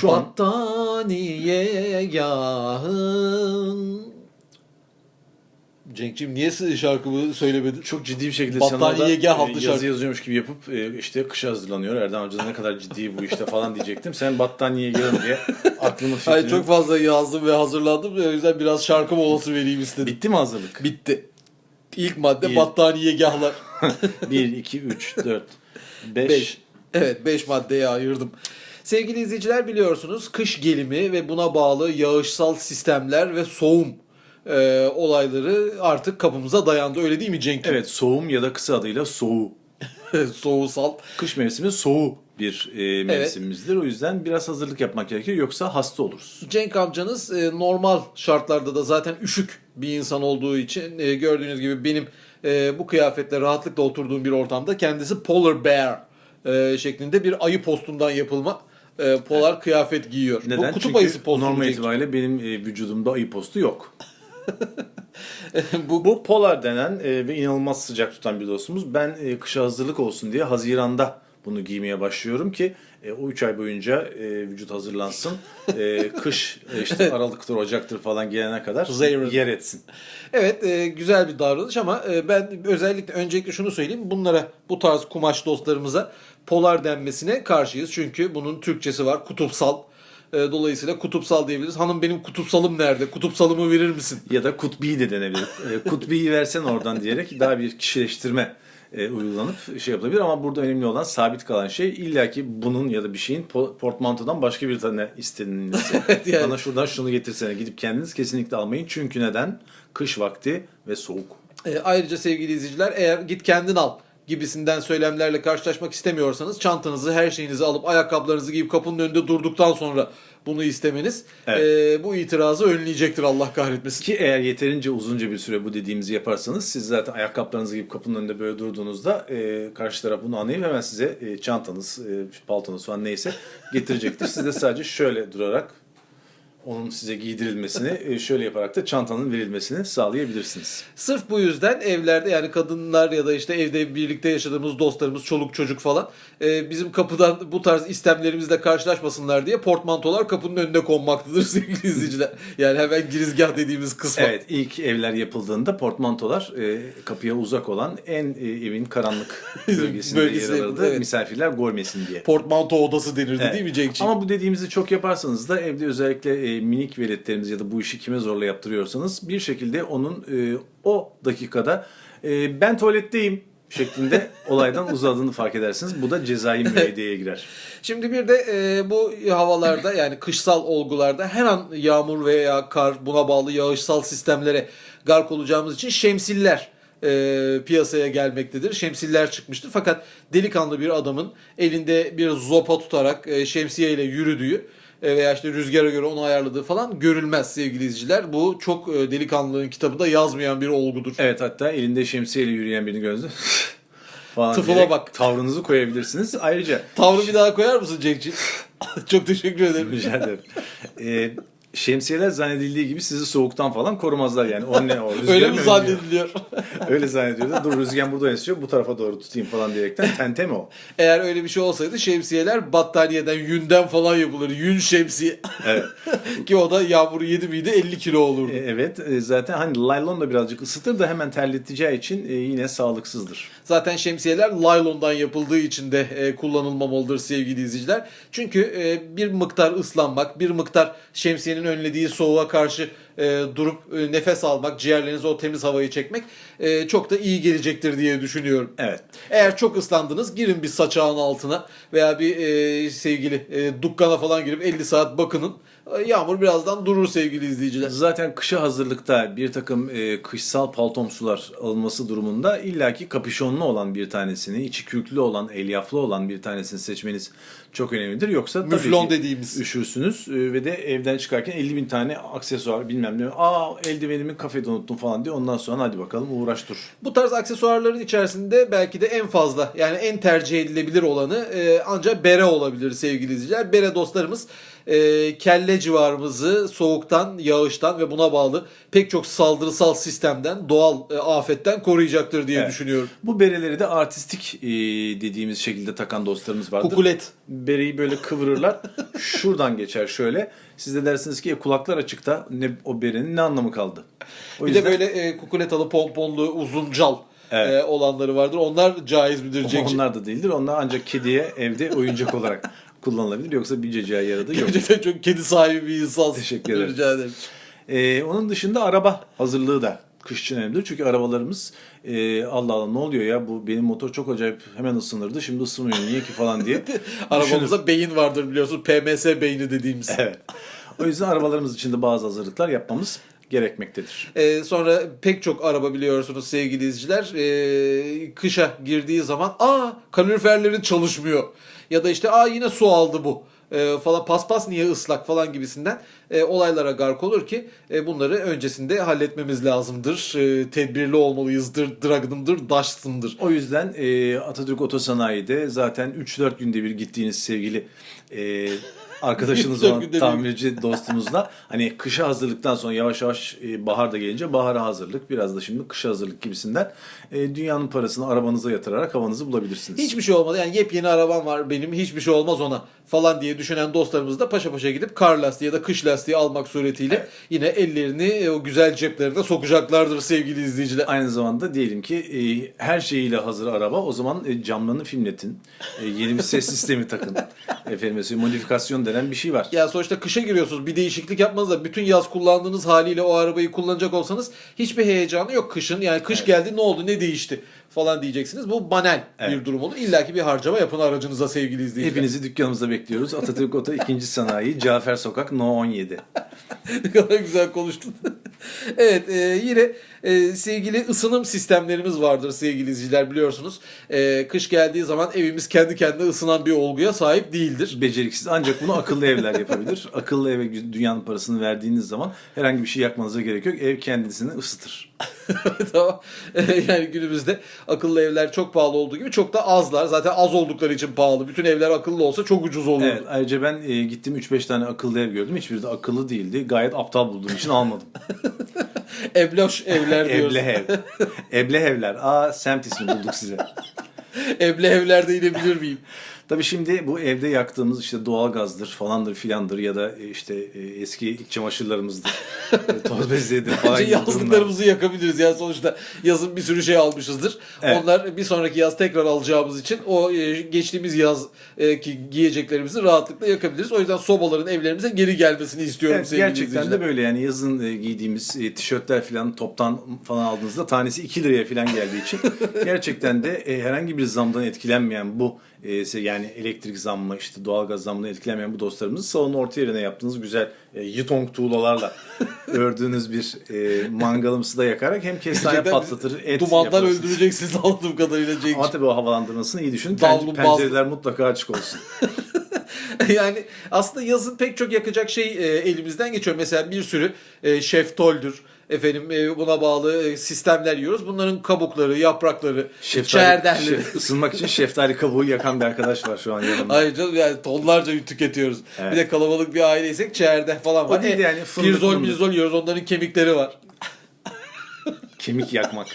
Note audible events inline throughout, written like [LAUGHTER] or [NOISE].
Şu an Battaniye yağın. Cenk'ciğim niye şarkımı söylemedin? çok ciddi bir şekilde Battaniye Battaniye gel adlı yazı şarkı. yazıyormuş gibi yapıp e, işte kışa hazırlanıyor. Erdem amca da ne kadar ciddi bu işte falan diyecektim. Sen battaniye gelin diye aklımı fikrini... Hayır çok fazla yazdım ve hazırlandım. O yüzden biraz şarkı molası vereyim istedim. Bitti mi hazırlık? Bitti. İlk madde Bir. battaniye gahlar. 1, 2, 3, 4, 5. 5. Evet 5 maddeye ayırdım. Sevgili izleyiciler biliyorsunuz kış gelimi ve buna bağlı yağışsal sistemler ve soğum e, olayları artık kapımıza dayandı. Öyle değil mi Cenk? Evet soğum ya da kısa adıyla soğu. [LAUGHS] Soğusal. Kış mevsimi soğu bir e, mevsimimizdir. O yüzden biraz hazırlık yapmak gerekir yoksa hasta oluruz. Cenk amcanız e, normal şartlarda da zaten üşük bir insan olduğu için e, gördüğünüz gibi benim e, bu kıyafetle rahatlıkla oturduğum bir ortamda kendisi polar bear e, şeklinde bir ayı postundan yapılma e, polar kıyafet giyiyor. Neden? Bu kutup Çünkü ayısı postu. normal itibariyle benim e, vücudumda ayı postu yok. [LAUGHS] bu, Bu polar denen e, ve inanılmaz sıcak tutan bir dostumuz. Ben e, kışa hazırlık olsun diye Haziran'da bunu giymeye başlıyorum ki e, o 3 ay boyunca e, vücut hazırlansın. E, [LAUGHS] kış e, işte Aralık'tır, Ocak'tır falan gelene kadar Zeyrin. yer etsin. Evet e, güzel bir davranış ama e, ben özellikle öncelikle şunu söyleyeyim. Bunlara bu tarz kumaş dostlarımıza polar denmesine karşıyız. Çünkü bunun Türkçesi var kutupsal. E, dolayısıyla kutupsal diyebiliriz. Hanım benim kutupsalım nerede? Kutupsalımı verir misin? Ya da kutbi de denebilir. E, kutbiyi versen oradan diyerek daha bir kişileştirme e, uygulanıp şey yapılabilir ama burada önemli olan sabit kalan şey illaki bunun ya da bir şeyin po- portmantodan başka bir tane istenilmesi. [LAUGHS] yani. Bana şuradan şunu getirsene gidip kendiniz kesinlikle almayın. Çünkü neden? Kış vakti ve soğuk. E, ayrıca sevgili izleyiciler eğer git kendin al gibisinden söylemlerle karşılaşmak istemiyorsanız çantanızı her şeyinizi alıp ayakkabılarınızı giyip kapının önünde durduktan sonra bunu istemeniz Evet. e, bu itirazı önleyecektir Allah kahretmesin. Ki eğer yeterince uzunca bir süre bu dediğimizi yaparsanız siz zaten ayakkabılarınızı giyip kapının önünde böyle durduğunuzda e, karşı taraf bunu anlayıp hemen size e, çantanız, e, paltonuz falan neyse getirecektir. Siz de sadece şöyle durarak onun size giydirilmesini [LAUGHS] e, şöyle yaparak da çantanın verilmesini sağlayabilirsiniz. Sırf bu yüzden evlerde yani kadınlar ya da işte evde birlikte yaşadığımız dostlarımız, çoluk çocuk falan e, bizim kapıdan bu tarz istemlerimizle karşılaşmasınlar diye portmantolar kapının önüne konmaktadır [LAUGHS] sevgili izleyiciler. Yani hemen girizgah dediğimiz kısma. Evet ilk evler yapıldığında portmantolar e, kapıya uzak olan en e, evin karanlık [LAUGHS] bölgesinde Bölgesine yer alırdı. evet. Misafirler görmesin diye. Portmanto odası denirdi Evet. değil mi Cenk'ciğim? Ama bu dediğimizi çok yaparsanız da evde özellikle e, minik veletleriniz ya da bu işi kime zorla yaptırıyorsanız bir şekilde onun e, o dakikada e, ben tuvaletteyim şeklinde [LAUGHS] olaydan uzadığını fark edersiniz. Bu da cezai müeyyideye girer. Şimdi bir de e, bu havalarda yani kışsal olgularda her an yağmur veya kar buna bağlı yağışsal sistemlere gark olacağımız için şemsiller e, piyasaya gelmektedir. Şemsiller çıkmıştır. Fakat delikanlı bir adamın elinde bir zopa tutarak e, şemsiyeyle yürüdüğü e, veya işte rüzgara göre onu ayarladığı falan görülmez sevgili izleyiciler. Bu çok e, delikanlılığın kitabında yazmayan bir olgudur. Evet hatta elinde şemsiyeyle yürüyen birini [LAUGHS] falan Tıfıla bak. Tavrınızı koyabilirsiniz. Ayrıca Tavrı bir daha koyar mısın Cenk'ciğim? [LAUGHS] çok teşekkür ederim. Rica ederim. Ee, [LAUGHS] şemsiyeler zannedildiği gibi sizi soğuktan falan korumazlar yani. O ne o? [LAUGHS] Öyle mi zannediliyor? [LAUGHS] Öyle zannediyorlar. Dur rüzgar burada esiyor bu tarafa doğru tutayım falan diyerekten tente mi o? Eğer öyle bir şey olsaydı şemsiyeler battaniyeden, yünden falan yapılır. Yün şemsiye. Evet. [LAUGHS] Ki o da yağmuru yedi miydi 50 kilo olurdu. E, evet e, zaten hani laylon da birazcık ısıtır da hemen terleteceği için e, yine sağlıksızdır. Zaten şemsiyeler laylondan yapıldığı için de e, kullanılmamalıdır sevgili izleyiciler. Çünkü e, bir miktar ıslanmak, bir miktar şemsiyenin önlediği soğuğa karşı e, durup e, nefes almak, ciğerlerinize o temiz havayı çekmek e, çok da iyi gelecektir diye düşünüyorum. Evet. Eğer çok ıslandınız girin bir saçağın altına veya bir e, sevgili e, dukkana falan girip 50 saat bakının. E, Yağmur birazdan durur sevgili izleyiciler. Zaten kışa hazırlıkta bir takım e, kışsal paltomsular alınması durumunda illaki kapüşonlu olan bir tanesini, içi kürklü olan, elyaflı olan bir tanesini seçmeniz çok önemlidir. Yoksa tabii Müflon ki dediğimiz. üşürsünüz e, ve de evden çıkarken 50 bin tane aksesuar bilmem bilmem ne. Aa eldivenimi kafede unuttum falan diye. Ondan sonra hadi bakalım uğraş dur. Bu tarz aksesuarların içerisinde belki de en fazla yani en tercih edilebilir olanı e, ancak bere olabilir sevgili izleyiciler. Bere dostlarımız e, kelle civarımızı soğuktan, yağıştan ve buna bağlı pek çok saldırısal sistemden, doğal e, afetten koruyacaktır diye Evet. düşünüyorum. Bu bereleri de artistik e, dediğimiz şekilde takan dostlarımız vardır. Kukulet. Bereyi böyle kıvırırlar. [LAUGHS] Şuradan geçer şöyle. Siz de dersiniz ki e, kulaklar açıkta. Ne, o berenin ne anlamı kaldı? O Bir de böyle e, kukuletalı pomponlu uzun cal Evet. e, olanları vardır. Onlar caiz midir? [LAUGHS] Onlar da değildir. Onlar ancak kediye evde oyuncak olarak [LAUGHS] kullanılabilir. Yoksa bir cecaya yaradığı yok. Gerçekten çok kedi sahibi bir insan. Teşekkür ederim. Rica ederim. Ee, onun dışında araba hazırlığı da kış için önemlidir. Çünkü arabalarımız e, Allah Allah ne oluyor ya bu benim motor çok acayip hemen ısınırdı şimdi ısınmıyor niye ki falan diye. [LAUGHS] Arabamızda beyin vardır biliyorsun. PMS beyni dediğimiz. Evet. O yüzden arabalarımız için de bazı hazırlıklar yapmamız gerekmektedir. Ee, sonra pek çok araba biliyorsunuz sevgili izleyiciler ee, kışa girdiği zaman aa kaloriferlerin çalışmıyor ya da işte aa yine su aldı bu ee, falan paspas niye ıslak falan gibisinden ee, olaylara gark olur ki ee, bunları öncesinde halletmemiz lazımdır. Ee, tedbirli olmalıyızdır, dragındır, daşsındır. O yüzden e, Atatürk Otosanayi'de zaten 3-4 günde bir gittiğiniz sevgili e, arkadaşınız [LAUGHS] 3-4 olan tamirci dostumuzla hani kışa hazırlıktan sonra yavaş yavaş e, bahar da gelince bahara hazırlık biraz da şimdi kışa hazırlık gibisinden e, dünyanın parasını arabanıza yatırarak havanızı bulabilirsiniz. Hiçbir şey olmadı. Yani yepyeni arabam var benim hiçbir şey olmaz ona falan diye düşünen dostlarımız da paşa paşa gidip kar lastiği ya da kış lastiği almak suretiyle Evet. yine ellerini e, o güzel ceplerine sokacaklardır sevgili izleyiciler. Aynı zamanda diyelim ki e, her şeyiyle hazır araba o zaman e, camlarını filmletin. E, yeni bir ses [LAUGHS] sistemi takın. Efendim mesela denen bir şey var. Ya sonuçta kışa giriyorsunuz. Bir değişiklik yapmanız da bütün yaz kullandığınız haliyle o arabayı kullanacak olsanız hiçbir heyecanı yok kışın. Yani kış geldi ne oldu ne değişti falan diyeceksiniz. Bu banal bir Evet. durum olur. İlla ki bir harcama yapın aracınıza sevgili izleyiciler. Hepinizi dükkanımızda bekliyoruz. Atatürk Oto 2. Sanayi, Cafer Sokak, No 17. [LAUGHS] ne kadar güzel konuştun. [LAUGHS] evet e, yine e, sevgili ısınım sistemlerimiz vardır sevgili izleyiciler biliyorsunuz. E, kış geldiği zaman evimiz kendi kendine ısınan bir olguya sahip değildir. Beceriksiz ancak bunu akıllı evler yapabilir. [LAUGHS] Akıllı eve dünyanın parasını verdiğiniz zaman herhangi bir şey yakmanıza gerek yok. Ev kendisini ısıtır. [LAUGHS] tamam. [LAUGHS] yani günümüzde akıllı evler çok pahalı olduğu gibi çok da azlar. Zaten az oldukları için pahalı. Bütün evler akıllı olsa çok ucuz olurdu. Evet, ayrıca ben e, gittim 3-5 tane akıllı ev gördüm. Hiçbiri de akıllı değildi. Gayet aptal bulduğum için almadım. [LAUGHS] Ebloş evler diyoruz. Eblehev. Eblehevler. Aa semt ismi bulduk size. Eble evlerde inebilir miyim? Tabii şimdi bu evde yaktığımız işte doğalgazdır falandır filandır ya da e, işte e, eski iç çamaşırlarımızdır. [LAUGHS] e, toz bezleridir falan Bence gibi durumlar. yazlıklarımızı yakabiliriz. Yani sonuçta yazın bir sürü şey almışızdır. Evet. Onlar bir sonraki yaz tekrar alacağımız için o geçtiğimiz yaz ki giyeceklerimizi rahatlıkla yakabiliriz. O yüzden sobaların evlerimize geri gelmesini istiyorum Evet, sevgili gerçekten izleyiciler. de böyle yani yazın giydiğimiz tişörtler falan toptan falan aldığınızda tanesi 2 liraya falan geldiği için [LAUGHS] gerçekten de herhangi bir zamdan etkilenmeyen bu e, yani elektrik zammı işte doğalgaz zammından etkilenmeyen bu dostlarımızı salonun orta yerine yaptığınız güzel e, yutong tuğlalarla [LAUGHS] ördüğünüz bir e, mangalımsı da yakarak hem kestane Gerçekten patlatır et Dumandan öldüreceksiniz anladığım kadarıyla Cenk. Ama tabii o havalandırmasını iyi düşünün. Davlu Pen- bazlı. pencereler mutlaka açık olsun. [LAUGHS] yani aslında yazın pek çok yakacak şey e, elimizden geçiyor. Mesela bir sürü e, şeftoldür. Efendim e, buna bağlı e, sistemler yiyoruz. Bunların kabukları, yaprakları, çerderleri. şef- ısınmak için şeftali kabuğu yakan bir arkadaş var şu an yanımda. Canım yani tonlarca tüketiyoruz. Evet. Bir de kalabalık bir aileysek çerde falan var. O değil de yani fındık, Pirzol fındık. mirzol yiyoruz. Onların kemikleri var. Kemik yakmak.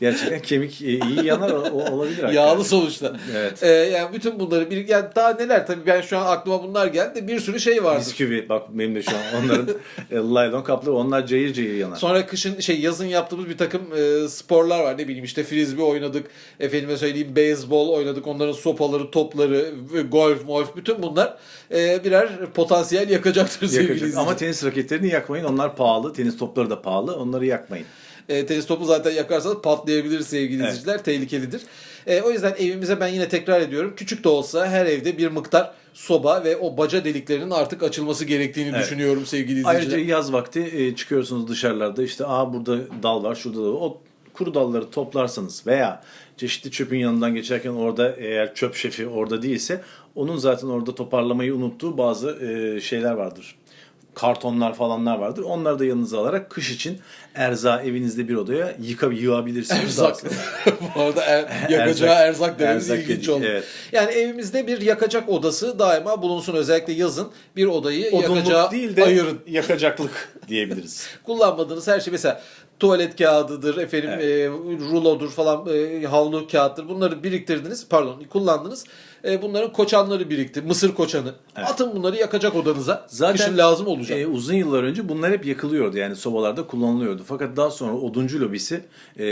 Gerçekten kemik e, iyi yanar o, olabilir. hakikaten. Yağlı sonuçta. Evet. Ee, yani bütün bunları bir yani daha neler tabii ben şu an aklıma bunlar geldi. Bir sürü şey vardı. Bisküvi bak benim de şu an onların [LAUGHS] e, laylon kaplı onlar cayır cayır yanar. Sonra kışın şey yazın yaptığımız bir takım e, sporlar var. Ne bileyim işte frisbee oynadık. Efendime söyleyeyim beyzbol oynadık. Onların sopaları, topları, golf, molf bütün bunlar e, birer potansiyel yakacaktır sevgili Yakacak. izleyiciler. Ama tenis raketlerini yakmayın. Onlar pahalı. Tenis topları da pahalı. Onları yakmayın. E, tenis topu zaten yakarsanız patlayabilir sevgili Evet. izleyiciler. Tehlikelidir. E, o yüzden evimize ben yine tekrar ediyorum. Küçük de olsa her evde bir miktar soba ve o baca deliklerinin artık açılması gerektiğini Evet. düşünüyorum sevgili izleyiciler. Ayrıca yaz vakti e, çıkıyorsunuz dışarılarda işte aa burada dal var şurada da. O kuru dalları toplarsanız veya çeşitli çöpün yanından geçerken orada eğer çöp şefi orada değilse onun zaten orada toparlamayı unuttuğu bazı e, şeyler vardır. Kartonlar falanlar vardır. Onları da yanınıza alarak kış için erza evinizde bir odaya yıka, yığabilirsiniz. Erzak. [LAUGHS] Bu arada er, [LAUGHS] yakacağı Erzak- erzak dememiz erzak ilginç dedik, oldu. evet. Yani evimizde bir yakacak odası daima bulunsun. Özellikle yazın bir odayı yakacağı Odunluk değil de ayırın. yakacaklık diyebiliriz. [LAUGHS] Kullanmadığınız her şey mesela tuvalet kağıdıdır, efendim e, rulodur falan, e, havlu kağıttır. Bunları biriktirdiniz, pardon kullandınız. E, bunların koçanları birikti. Mısır koçanı. Atın bunları yakacak odanıza. Kışın lazım olacak. e, uzun yıllar önce bunlar hep yakılıyordu yani sobalarda kullanılıyordu. Fakat daha sonra oduncu lobisi e,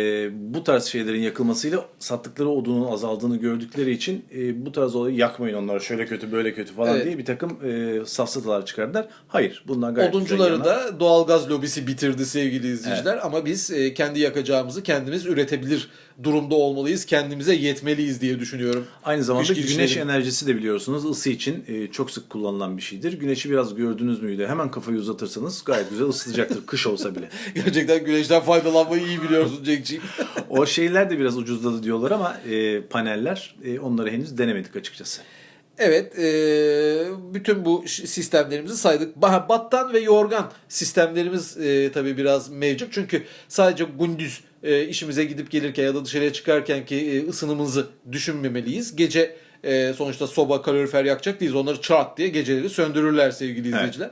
bu tarz şeylerin yakılmasıyla sattıkları odunun azaldığını gördükleri için e, bu tarz olayı yakmayın onlara şöyle kötü böyle kötü falan Evet. diye bir takım e, safsatalar çıkardılar. Hayır bundan gayet Oduncuları da doğalgaz lobisi bitirdi sevgili izleyiciler. Ama biz e, kendi yakacağımızı kendimiz üretebilir durumda olmalıyız. Kendimize yetmeliyiz diye düşünüyorum. Aynı zamanda Kış güneş enerjisi de biliyorsunuz ısı için e, çok sık kullanılan bir şeydir. Güneşi biraz gördünüz müydü? Hemen kafayı uzatırsanız gayet güzel ısıtacaktır kış olsa bile. [LAUGHS] Gerçekten güneşten faydalanmayı iyi biliyorsun Cenk'ciğim. O şeyler de biraz ucuzladı diyorlar ama e, paneller e, onları henüz denemedik açıkçası. Evet, e, bütün bu sistemlerimizi saydık. Battan ve yorgan sistemlerimiz e, tabii biraz mevcut. Çünkü sadece gündüz e, işimize gidip gelirken ya da dışarıya çıkarken ki e, ısınımımızı düşünmemeliyiz. Gece e, sonuçta soba, kalorifer yakacak değiliz. Onları çat diye geceleri söndürürler sevgili izleyiciler.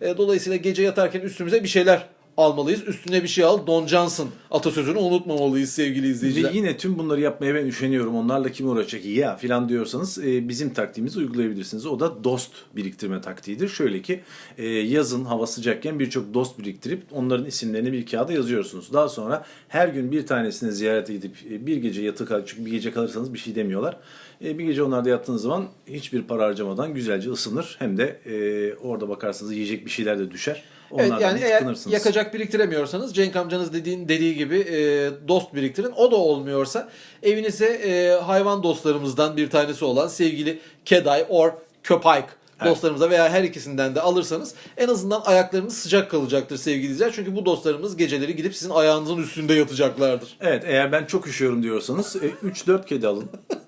E, dolayısıyla gece yatarken üstümüze bir şeyler almalıyız. Üstüne bir şey al. Don Johnson atasözünü unutmamalıyız sevgili izleyiciler. Ve yine tüm bunları yapmaya ben üşeniyorum. Onlarla kim uğraşacak ya filan diyorsanız e, bizim taktiğimizi uygulayabilirsiniz. O da dost biriktirme taktiğidir. Şöyle ki e, yazın hava sıcakken birçok dost biriktirip onların isimlerini bir kağıda yazıyorsunuz. Daha sonra her gün bir tanesini ziyarete gidip e, bir gece yatık kal çünkü bir gece kalırsanız bir şey demiyorlar. E, bir gece onlarda yattığınız zaman hiçbir para harcamadan güzelce ısınır. Hem de e, orada bakarsanız yiyecek bir şeyler de düşer. Evet yani eğer yakacak biriktiremiyorsanız Cenk amcanız dediğin dediği gibi e, dost biriktirin. O da olmuyorsa evinize e, hayvan dostlarımızdan bir tanesi olan sevgili Keday or Köpek dostlarımıza veya her ikisinden de alırsanız en azından ayaklarınız sıcak kalacaktır sevgili izleyiciler. Çünkü bu dostlarımız geceleri gidip sizin ayağınızın üstünde yatacaklardır. Evet eğer ben çok üşüyorum diyorsanız e, 3-4 kedi alın. [LAUGHS]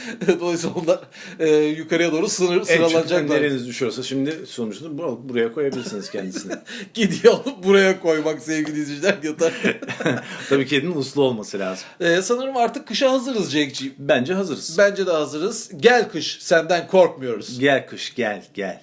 [LAUGHS] Dolayısıyla onlar e, yukarıya doğru sınır, En sıralanacaklar. nereniz düşüyorsa şimdi sonuçta bu- buraya koyabilirsiniz kendisini. [LAUGHS] Gidiyor alıp buraya koymak sevgili izleyiciler yatar. [LAUGHS] Tabii kedinin uslu olması lazım. E, sanırım artık kışa hazırız Cenk'ciğim. Bence hazırız. Bence de hazırız. Gel kış senden korkmuyoruz. Gel kış gel gel.